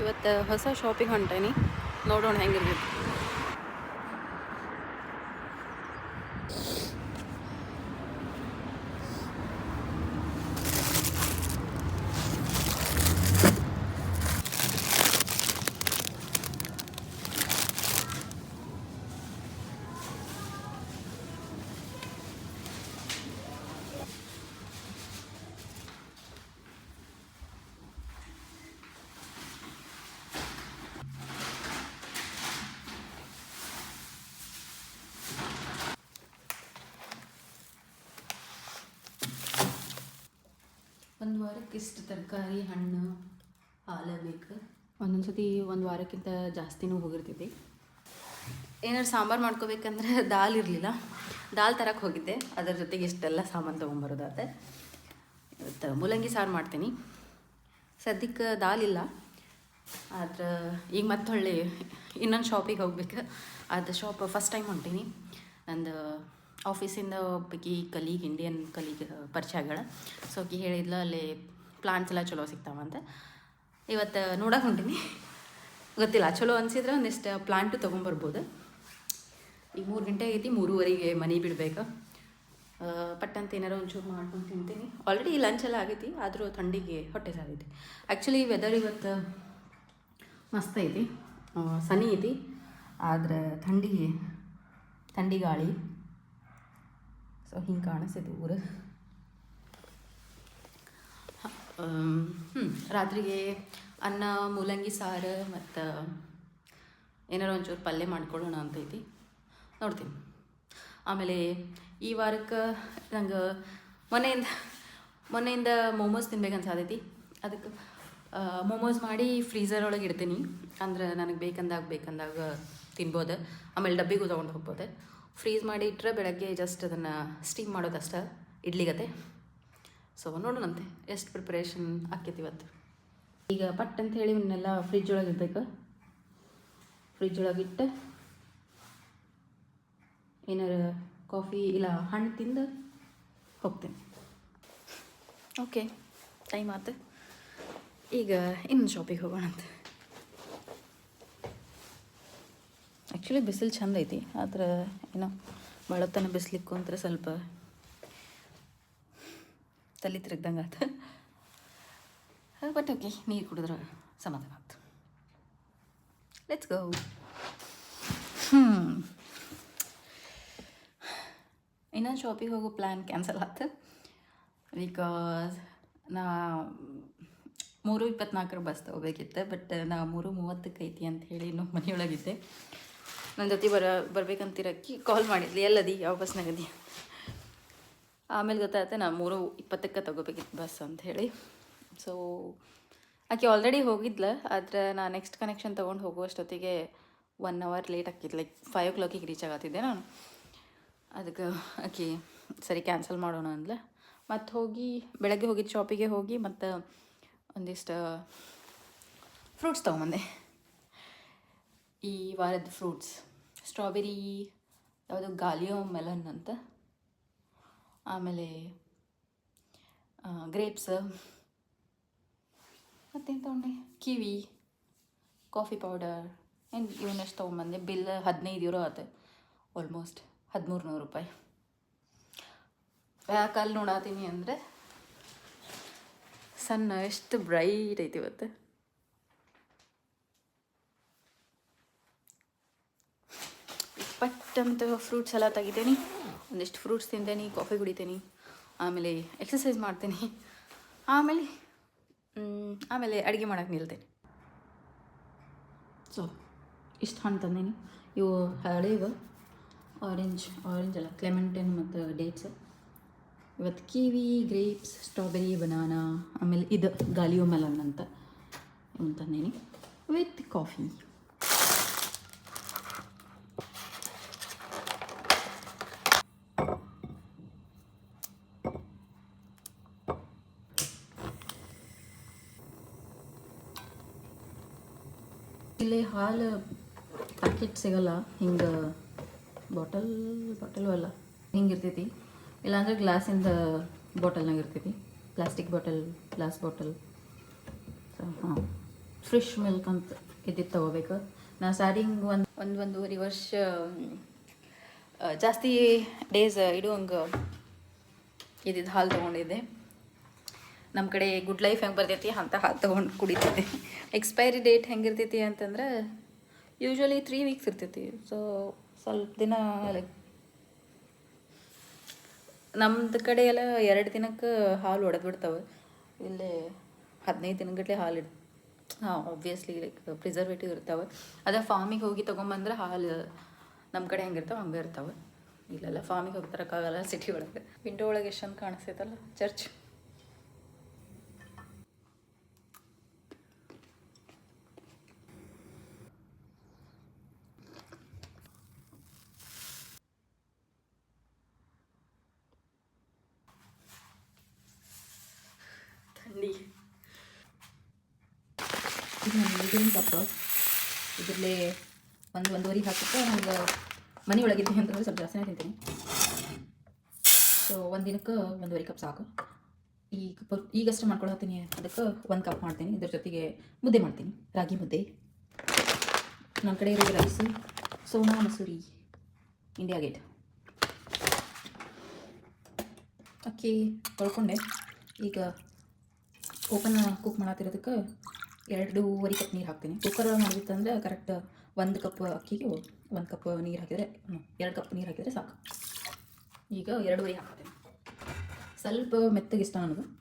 ಇವತ್ತು ಹೊಸ ಶಾಪಿಂಗ್ ಹೊಂಟೇನಿ ನೋಡೋಣ ಹೆಂಗಿರ್ತೈತಿ ಒಂದು ವಾರಕ್ಕೆ ಇಷ್ಟು ತರಕಾರಿ ಹಣ್ಣು ಹಾಲು ಬೇಕು? ಒಂದೊಂದು ಸತಿ ಒಂದು ವಾರಕ್ಕಿಂತ ಜಾಸ್ತಿನೂ ಹೋಗಿರ್ತೈತಿ ಏನಾರು ಸಾಂಬಾರು ಮಾಡ್ಕೋಬೇಕಂದ್ರೆ ದಾಲ್ ಇರಲಿಲ್ಲ. ದಾಲ್ ತರಕ್ಕೆ ಹೋಗಿದ್ದೆ. ಅದರ ಜೊತೆಗೆ ಇಷ್ಟೆಲ್ಲ ಸಾಮಾನು ತೊಗೊಂಬರೋದಾತೆ ಇವತ್ತು ಮೂಲಂಗಿ ಸಾರು ಮಾಡ್ತೀನಿ. ಸದ್ಯಕ್ಕೆ ದಾಲ್ ಇಲ್ಲ. ಆದ್ರೆ ಈಗ ಮತ್ತೆ ಹೊಳ್ಳಿ ಇನ್ನೊಂದು ಶಾಪಿಗೆ ಹೋಗ್ಬೇಕು. ಅದು ಶಾಪ್ ಫಸ್ಟ್ ಟೈಮ್ ಹೊಂಟೀನಿ. ನಂದು ಆಫೀಸಿಂದ ಒಬ್ಬಕಿ ಕಲೀಗ್ ಇಂಡಿಯನ್ ಕಲೀಗ್ ಪರಿಚಯ ಆಗ್ಯಾಳ ಸೊ ಆಕಿ ಹೇಳಿದ್ಲ, ಅಲ್ಲಿ ಪ್ಲಾಂಟ್ಸ್ ಎಲ್ಲ ಚಲೋ ಸಿಗ್ತಾವಂತ. ಇವತ್ತು ನೋಡಕ್ಕೆ ಹೊಂಟೀನಿ. ಗೊತ್ತಿಲ್ಲ, ಚಲೋ ಅನಿಸಿದ್ರೆ ಒಂದಿಷ್ಟು ಪ್ಲಾಂಟು ತೊಗೊಂಬರ್ಬೋದು. ಈಗ ಮೂರು ಗಂಟೆ ಆಗೈತಿ, ಮೂರುವರೆಗೆ ಮನೆ ಬಿಡಬೇಕು. ಪಟ್ ಪಟ್ಟಂತ ಏನಾರು ಒಂಚೂರು ಮಾಡ್ಕೊಂಡು ತಿಂತೀನಿ. ಆಲ್ರೆಡಿ ಲಂಚ್ ಎಲ್ಲ ಆಗೈತಿ, ಆದರೂ ಥಂಡಿಗೆ ಹೊಟ್ಟೆ ಸಾಗೈತಿ ಆ್ಯಕ್ಚುಲಿ ವೆದರ್ ಇವತ್ತು ಮಸ್ತ್ ಐತಿ. ಸನಿ ಐತಿ. ಆದ್ರೆ ಥಂಡಿಗೆ ಥಂಡಿ ಗಾಳಿ ಸೊ ಹಿಂಗೆ ಕಾಣಿಸ್ತೈತಿ ಊರು. ಹ್ಞೂ ರಾತ್ರಿಗೆ ಅನ್ನ, ಮೂಲಂಗಿ, ಸಾರು ಮತ್ತು ಏನಾರು ಒಂಚೂರು ಪಲ್ಯ ಮಾಡ್ಕೊಳ್ಳೋಣ ಅಂತೈತಿ ನೋಡ್ತೀನಿ. ಆಮೇಲೆ ಈ ವಾರಕ್ಕೆ ನಂಗೆ ಮೊನ್ನೆಯಿಂದ ಮೊನ್ನೆಯಿಂದ ಮೋಮೋಸ್ ತಿನ್ಬೇಕನ್ಸಾದೈತಿ ಅದಕ್ಕೆ ಮೋಮೋಸ್ ಮಾಡಿ ಫ್ರೀಝರ್ ಒಳಗೆ ಇಡ್ತೀನಿ. ಅಂದ್ರೆ ನನಗೆ ಬೇಕಂದಾಗ ಬೇಕಂದಾಗ ತಿನ್ಬೋದು. ಆಮೇಲೆ ಡಬ್ಬಿಗೂ ತೊಗೊಂಡು ಹೋಗ್ಬೋದು. ಫ್ರೀಸ್ ಮಾಡಿ ಇಟ್ಟರೆ ಬೆಳಗ್ಗೆ ಜಸ್ಟ್ ಅದನ್ನು ಸ್ಟೀಮ್ ಮಾಡೋದಷ್ಟೇ ಇಡ್ಲಿಗತ್ತೆ ಸೊ ನೋಡೋಣಂತೆ, ಎಷ್ಟು ಪ್ರಿಪ್ರೇಷನ್ ಆಕೈತಿ ಇವತ್ತು. ಈಗ ಪಟ್ ಅಂತ ಹೇಳಿ ಇವನ್ನೆಲ್ಲ ಫ್ರಿಜ್ ಒಳಗೆ ಇಡ್ಬೇಕು. ಫ್ರಿಜ್ ಒಳಗೆ ಇಟ್ಟು, ಏನಾರು ಕಾಫಿ ಇಲ್ಲ, ಹಣ್ಣು ತಿಂದು ಹೋಗ್ತೇನೆ. ಓಕೆ ಟೈಮ್ ಆತು. ಈಗ ಇನ್ನೊಂದು ಶಾಪಿಗೆ ಹೋಗೋಣ ಅಂತ ಆ್ಯಕ್ಚುಲಿ ಬಿಸಿಲು ಚಂದ ಐತಿ. ಆದ್ರೆ ಏನೋ ಬಳತನ ತನ ಬಿಸಿಲಿಕ್ಕು ಅಂದ್ರೆ ಸ್ವಲ್ಪ ತಲೆ ತಿರುಗ್ದಂಗೆ ಆತ. ಬಟ್ ಓಕೆ ನೀರು ಕುಡಿದ್ರೆ ಸಮಾಧಾನ ಆಯ್ತು ಲೆಟ್ಸ್ ಗೋ ಹ್ಞೂ ಇನ್ನೊಂದು ಶಾಪಿಗೆ ಹೋಗೋ ಪ್ಲ್ಯಾನ್ ಕ್ಯಾನ್ಸಲ್ ಆಯ್ತು ಬಿಕಾಸ್ ನಾ ಮೂರು ಇಪ್ಪತ್ನಾಲ್ಕರ ಬಸ್ ತಗೋಬೇಕಿತ್ತು ಬಟ್ ನಾ ಮೂರು ಮೂವತ್ತಕ್ಕೆ ಐತಿ ಅಂತ ಹೇಳಿ ಇನ್ನೂ ಮನೆಯೊಳಗಿದ್ದೆ. ನನ್ನ ಜೊತೆ ಬರ ಬರ್ಬೇಕಂತಿರಕ್ಕಿ ಕಾಲ್ ಮಾಡಿದ್ಲಿ. ಎಲ್ಲದಿ? ಯಾವ ಬಸ್ನಾಗದಿ ಆಮೇಲೆ ಗೊತ್ತಾಯ್ತು, ನಾ ಮೂರು ಇಪ್ಪತ್ತಕ್ಕೆ ತಗೋಬೇಕಿತ್ತು ಬಸ್ ಅಂತ ಹೇಳಿ. ಸೊ ಆಕೆ ಆಲ್ರೆಡಿ ಹೋಗಿದ್ಲ, ಆದರೆ ನಾ ನೆಕ್ಸ್ಟ್ ಕನೆಕ್ಷನ್ ತೊಗೊಂಡು ಹೋಗುವಷ್ಟೊತ್ತಿಗೆ ಒನ್ ಅವರ್ ಲೇಟ್ ಆಕಿತ್ತು ಲೈಕ್ ಫೈವ್ ಓ ಕ್ಲಾಕಿಗೆ ರೀಚ್ ಆಗತ್ತಿದ್ದೆ ನಾನು. ಅದಕ್ಕೆ ಆಕೆ ಸರಿ ಕ್ಯಾನ್ಸಲ್ ಮಾಡೋಣ ಅಂದ್ಲ. ಮತ್ತು ಹೋಗಿ, ಬೆಳಗ್ಗೆ ಹೋಗಿದ್ದು ಶಾಪಿಗೆ ಹೋಗಿ ಮತ್ತು ಒಂದಿಷ್ಟು ಫ್ರೂಟ್ಸ್ ತೊಗೊಂಬಂದೆ. ಈ ವಾರದ ಫ್ರೂಟ್ಸ್ ಸ್ಟ್ರಾಬೆರಿ ಯಾವುದು ಗಾಲಿಯೋ ಮೆಲನ್ ಅಂತ. ಆಮೇಲೆ ಗ್ರೇಪ್ಸ್ ಮತ್ತೇನು ತೊಗೊಂಡೆ? ಕಿವಿ ಕಾಫಿ ಪೌಡರ್ ಏನು ಇವನ್ನಷ್ಟು ತೊಗೊಂಬಂದೆ? ಬಿಲ್ ಹದಿನೈದು ಯೂರೋ ಆಯ್ತು ಆಲ್ಮೋಸ್ಟ್ ಹದಿಮೂರು ನೂರು ರೂಪಾಯಿ ಯಾಕಲ್ಲಿ ನೋಡಾತೀನಿ ಅಂದರೆ, ಸಣ್ಣ, ಎಷ್ಟು ಬ್ರೈಟ್ ಐತಿ ಇವತ್ತು. ಪಟ್ಟಂತ ಫ್ರೂಟ್ಸ್ ಎಲ್ಲ ತೆಗಿತೀನಿ. ಒಂದಿಷ್ಟು ಫ್ರೂಟ್ಸ್ ತಿಂತೇನೆ ಕಾಫಿ ಕುಡಿತೀನಿ. ಆಮೇಲೆ ಎಕ್ಸಸೈಸ್ ಮಾಡ್ತೀನಿ. ಆಮೇಲೆ ಆಮೇಲೆ ಅಡುಗೆ ಮಾಡೋಕ್ಕೆ ನಿಲ್ತೇನೆ. ಸೊ ಇಷ್ಟು ಹಣ್ಣು ತಂದೀನಿ. ಇವು ಹಳೇವು ಆರೆಂಜ್ ಆರೆಂಜ್ ಅಲ್ಲ ಕ್ಲೆಮೆಂಟೈನ್ ಮತ್ತು ಡೇಟ್ಸ್ ಇವತ್ತು ಕಿವಿ ಗ್ರೇಪ್ಸ್ ಸ್ಟ್ರಾಬೆರಿ ಬನಾನಾ ಆಮೇಲೆ ಇದು ಗಾಲಿಯೋ ಮೆಲನ್ ಅಂತ ತಂದೀನಿ. ವಿತ್ ಕಾಫಿ ಇಲ್ಲಿ ಹಾಲು ಪ್ಯಾಕೆಟ್ ಸಿಗಲ್ಲ. ಹಿಂಗೆ ಬಾಟಲ್ ಬಾಟಲು ಅಲ್ಲ. ಹಿಂಗೆ ಇರ್ತೈತಿ ಇಲ್ಲಾಂದ್ರೆ ಗ್ಲಾಸಿಂದ ಬಾಟಲ್ನಾಗ ಇರ್ತೈತಿ. ಪ್ಲಾಸ್ಟಿಕ್ ಬಾಟಲ್ ಗ್ಲಾಸ್ ಬಾಟಲ್ ಹಾಂ. ಫ್ರೆಶ್ ಮಿಲ್ಕ್ ಅಂತ ಇದ್ದಿದ್ದು ತೊಗೋಬೇಕು. ನಾ ಸ್ಯಾರಿ ಹಿಂಗೆ ಒಂದು ಒಂದು ಒಂದೂವರೆ ವರ್ಷ ಜಾಸ್ತಿ ಡೇಸ್ ಇಡುವಂಗೆ ಇದ್ದಿದ್ದು ಹಾಲು ತೊಗೊಂಡಿದ್ದೆ. ನಮ್ಮ ಕಡೆ ಗುಡ್ ಲೈಫ್ ಹೆಂಗೆ ಬರ್ತೈತಿ ಅಂತ ಹಾಲು ತೊಗೊಂಡು ಕುಡಿತೈತಿ ಎಕ್ಸ್ಪೈರಿ ಡೇಟ್ ಹೆಂಗಿರ್ತೈತಿ ಅಂತಂದ್ರೆ ಯೂಶ್ವಲಿ ತ್ರೀ ವೀಕ್ಸ್ ಇರ್ತೈತಿ. ಸೊ ಸ್ವಲ್ಪ ದಿನ ಲೈಕ್ ನಮ್ದು ಕಡೆ ಎಲ್ಲ ಎರಡು ದಿನಕ್ಕೆ ಹಾಲು ಒಡೆದು ಬಿಡ್ತಾವೆ ಇಲ್ಲಿ ಹದಿನೈದು ದಿನಗಟ್ಟಲೆ ಹಾಲು ಇಡ್, ಹಾಂ ಒಬ್ವಿಯಸ್ಲಿ ಲೈಕ್ ಪ್ರಿಸರ್ವೇಟಿವ್ ಇರ್ತಾವೆ. ಅದೇ ಫಾರ್ಮಿಗೆ ಹೋಗಿ ತೊಗೊಂಬಂದ್ರೆ ಹಾಲು ನಮ್ಮ ಕಡೆ ಹೆಂಗಿರ್ತಾವೆ, ಹಂಗೆ ಇರ್ತಾವೆ. ಇಲ್ಲೆಲ್ಲ ಫಾರ್ಮಿಗೆ ಹೋಗಿ ತರೋಕ್ಕಾಗಲ್ಲ ಸಿಟಿ ಒಳಗೆ. ವಿಂಡೋ ಒಳಗೆ ಎಷ್ಟು ಚಂದ ಕಾಣಿಸ್ತೈತಲ್ಲ ಚರ್ಚ್ ಥಂಡಿ ಇದು ನನ್ನ ಮೀಡಿಯಮ್ ಕಪ್ ಇದರಲ್ಲಿ ಒಂದು ಒಂದೂವರೆ ಹಾಕಿದ್ರೆ ನನಗೆ ಮನೆ ಒಳಗಿದ್ದೆ ಅಂತಂದ್ರೆ ಸ್ವಲ್ಪ ಜಾಸ್ತಿನೇ ತಿಂತೀನಿ. ಸೊ ಒಂದು ದಿನಕ್ಕೆ ಒಂದೂವರೆ ಕಪ್ ಸಾಕು. ಈ ಕಪ್ ಈಗಷ್ಟು ಮಾಡ್ಕೊಳತ್ತೀನಿ ಅದಕ್ಕೆ ಒಂದು ಕಪ್ ಮಾಡ್ತೀನಿ. ಇದ್ರ ಜೊತೆಗೆ ಮುದ್ದೆ ಮಾಡ್ತೀನಿ. ರಾಗಿ ಮುದ್ದೆ. ನನ್ನ ಕಡೆ ಇರೋದು rice. Sona Masuri. India Gate ಅಕ್ಕಿ ತೊಳ್ಕೊಂಡೆ. ಈಗ ಓಪನ್ ಕುಕ್ ಮಾಡತ್ತಿರೋದಕ್ಕೆ ಎರಡೂವರೆ ಕಪ್ ನೀರು ಹಾಕ್ತೀನಿ. ಕುಕ್ಕರ್ ಒಳಗೆ ಮಾಡಿತ್ತಂದ್ರೆ ಕರೆಕ್ಟ್ ಒಂದು ಕಪ್ ಅಕ್ಕಿಗೆ ಒಂದು ಕಪ್ ನೀರು ಹಾಕಿದರೆ ಎರಡು ಕಪ್ ನೀರು ಹಾಕಿದರೆ ಸಾಕು. ಈಗ ಎರಡೂವರೆ ಹಾಕ್ತೀನಿ. ಸ್ವಲ್ಪ ಮೆತ್ತಗೆ ಇಷ್ಟ ನನಗೆ.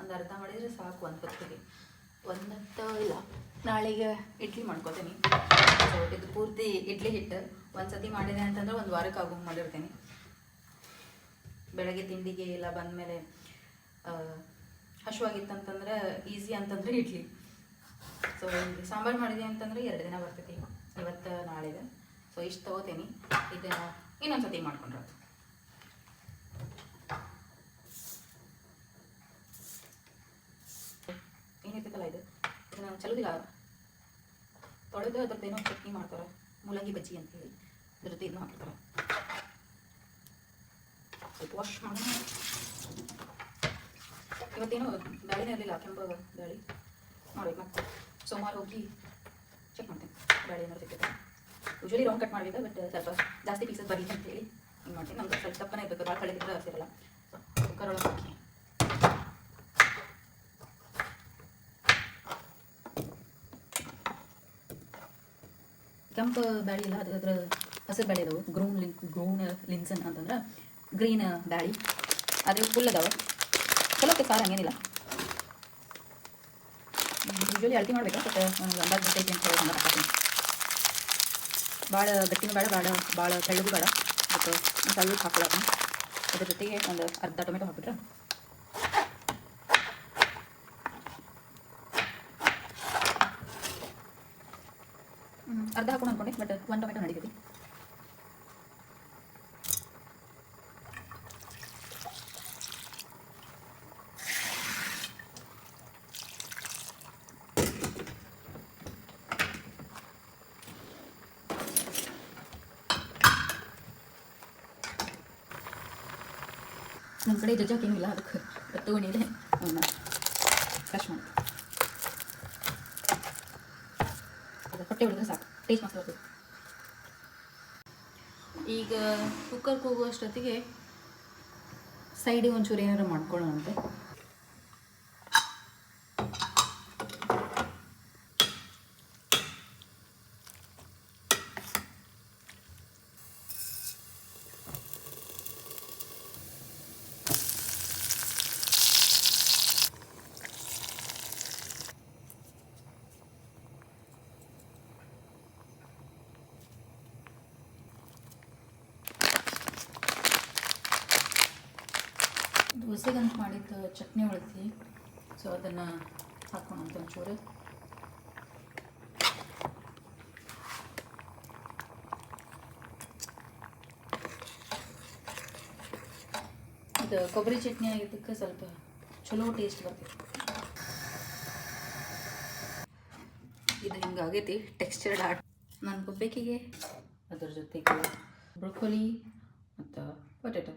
ಒಂದು ಅರ್ಧ ಮಾಡಿದರೆ ಸಾಕು ಒಂದು ಹೊತ್ತಿಗೆ ಒಂದಂತ ಇಲ್ಲ. ನಾಳೆಗೆ ಇಡ್ಲಿ ಮಾಡ್ಕೋತೀನಿ. ಇದು ಪೂರ್ತಿ ಇಡ್ಲಿ ಹಿಟ್ಟು. ಒಂದು ಸತಿ ಮಾಡಿದೆ ಅಂತಂದ್ರೆ ಒಂದು ವಾರಕ್ಕೆ ಆಗೋಂಗೆ ಮಾಡಿರ್ತೀನಿ. ಬೆಳಗ್ಗೆ ತಿಂಡಿಗೆ ಇಲ್ಲ ಬಂದಮೇಲೆ ಹಶುವಾಗಿತ್ತಂತಂದ್ರೆ ಈಸಿ ಅಂತಂದ್ರೆ ಇಡ್ಲಿ. ಸೊ ಸಾಂಬಾರು ಮಾಡಿದೆ ಅಂತಂದ್ರೆ ಎರಡು ದಿನ ಬರ್ತೈತಿ. ಇವತ್ತು ನಾಳೆಗೆ ಸೊ ಇಷ್ಟು ತೊಗೋತೀನಿ. ಇದನ್ನು ಇನ್ನೊಂದು ಸತಿ ಮಾಡ್ಕೊಂಡ್ರೆ ಆತು. ಏನಿರ್ತೈತಲ್ಲ ಇದು ಇದನ್ನ ಚಲೋದಿಲ್ಲ ತೊಳೆದು ಅದ್ರದ್ದು ಏನೋ ಚಟ್ನಿ ಮಾಡ್ತಾರೆ. ಮೂಲಂಗಿ ಬಜ್ಜಿ ಅಂತ ಹೇಳಿ ಅದ್ರ ಜೊತೆ ಇದನ್ನ ಹಾಕ್ತಾರೆ ಸ್ವಲ್ಪ ವಾಶ್ ಮಾಡೋಣ. ಇವತ್ತೇನು ಬ್ಯಾಳಿನೇ ಇರಲಿಲ್ಲ, ಕೆಂಪು ಬ್ಯಾಳಿ ಮಾಡ್ಬೇಕು ಮತ್ತೆ. ಸೋಮವಾರ ಹೋಗಿ ಚೆಕ್ ಮಾಡ್ತೀನಿ. ಬ್ಯಾಳಿ ಏನಾದ್ರು ಸಿಕ್ಕಿದೆ ಯೂಶ್ವಲಿ ರೌಂಡ್ ಕಟ್ ಮಾಡಬೇಕು ಬಟ್ ಸ್ವಲ್ಪ ಜಾಸ್ತಿ ಪೀಸಸ್ ಬರೀ ಅಂತ ಹೇಳಿ ಹಿಂಗೆ ಮಾಡ್ತೀನಿ. ನಮ್ಗೆ ಸ್ವಲ್ಪ ತಪ್ಪನೇ ಇರಬೇಕು ಭಾಳ ಕಳೆದಿದ್ರೆ ಸಿರಲ್ಲ ಕುಕ್ಕರ್ ಒಳಗೆ ಹಾಕಿ. ಕೆಂಪು ಬ್ಯಾಳಿ ಇಲ್ಲ ಅದು ಅದ್ರ ಹಸಿರು ಬ್ಯಾಳಿ ಅದಾವೆ ಗ್ರೂನ್ ಲಿನ್ ಗ್ರೂನ್ ಲಿನ್ಸನ್ ಅಂತಂದ್ರೆ ಗ್ರೀನ್ ಬ್ಯಾಳಿ. ಅದು ಫುಲ್ ಅದಾವೆ. ಚಲೋ ಖಾರ ಹಂಗೇನಿಲ್ಲ. ಯೂಶ್ವಲಿ ಅಳತಿ ಮಾಡ್ಬೇಕು ಬಟ್ ನನಗೆ ಅಂದಾಜು ಗೊತ್ತೈತಿ ಅಂತ ಹೇಳಿ ಭಾಳ ಗಟ್ಟಿನೂ ಬೇಡ ಬೇಡ ಭಾಳ ತೆಳ್ಳಗೂ ಬೇಡ ಬಟ್ ಸ್ವಲ್ಪ ಹಾಕೊಳ್ಳೋಣ ಅದ್ರ ಜೊತೆಗೆ ಒಂದು ಅರ್ಧ ಟೊಮೆಟೊ ಹಾಕ್ಬಿಟ್ರೆ ಅರ್ಧ ಹಾಕೊಂಡು ಅನ್ಕೊಂಡೆ ಬಟ್ ಒಂದು ಟೊಮೆಟೊ ನಡೀತೈತಿ. ನಮ್ಮ ಕಡೆ ಜಜ್ಜಾಕ್ ಏನಿಲ್ಲ, ಅದಕ್ಕೆ ತಗೊಂಡಿದೆ ಅವನ್ನ ಫ್ರೆಶ್ ಮಾಡಿ ಅದು ಹೊಟ್ಟೆ ಹೊಡೆದ್ರೆ ಸಾಕು. ಟೇಸ್ಟ್ ಕುಕ್ಕರ್ ಬರ್ತದೆ ಈಗ ಕುಕ್ಕರ್ಗೆ ಹೋಗುವಷ್ಟೊತ್ತಿಗೆ ಸೈಡಿಗೆ ಒಂಚೂರು ಏನಾದ್ರು ಮಾಡ್ಕೊಳ್ಳೋಣಂತೆ. ದೋಸೆಗಂತ ಮಾಡಿದ ಚಟ್ನಿ ಉಳಿತಿ ಸೊ ಅದನ್ನು ಹಾಕೋಣಂತ ಒಂಚೂರು. ಇದು ಕೊಬ್ಬರಿ ಚಟ್ನಿ ಆಗಿದ್ದಕ್ಕೆ ಸ್ವಲ್ಪ ಚಲೋ ಟೇಸ್ಟ್ ಬರ್ತೈತಿ. ಹಿಂಗಾಗೈತಿ ಟೆಕ್ಸ್ಚರ್ಡ್ ಆಟ ನನ್ನ ಗುಬ್ಬೇಕಿಗೆ ಅದ್ರ ಜೊತೆಗೆ ಬ್ರೊಕೊಲಿ ಮತ್ತು ಪೊಟೆಟೊ